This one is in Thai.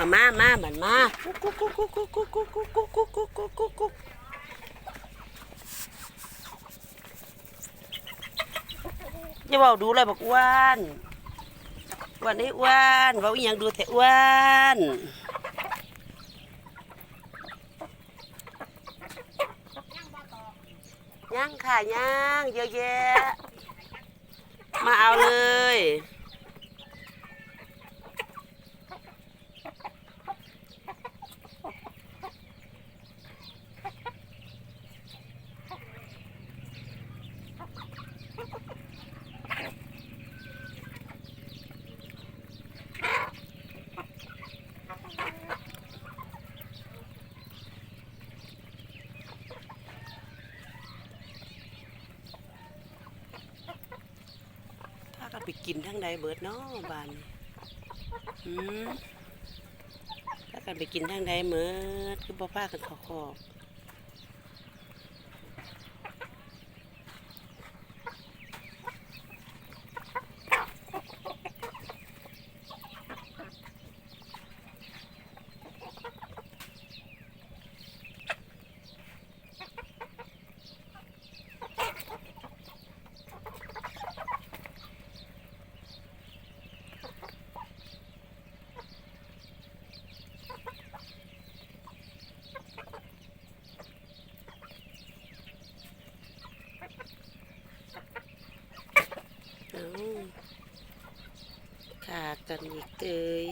เอามามาบันมากุ๊กกุ๊กกุ๊กกุ๊กกุ๊กกุ๊กกุ๊กกุ๊กกุ๊กกุ๊กกุ๊กกุ๊กกุ๊กอย่าเบาดูเลยบอกอ้วนอ้วนไอ้อ้วนเบาอีหยังดูแต่อ้วนย่างค่ะย่างเยอะแยะมาเอาเลย ถ้ากัน ไปกินทั้งใดเบิดเนาะบานนี้หืมถ้ากันไปกินทั้งใดเมิดคือบ่พากันขอขอบเอา ขาดกันอีกเตย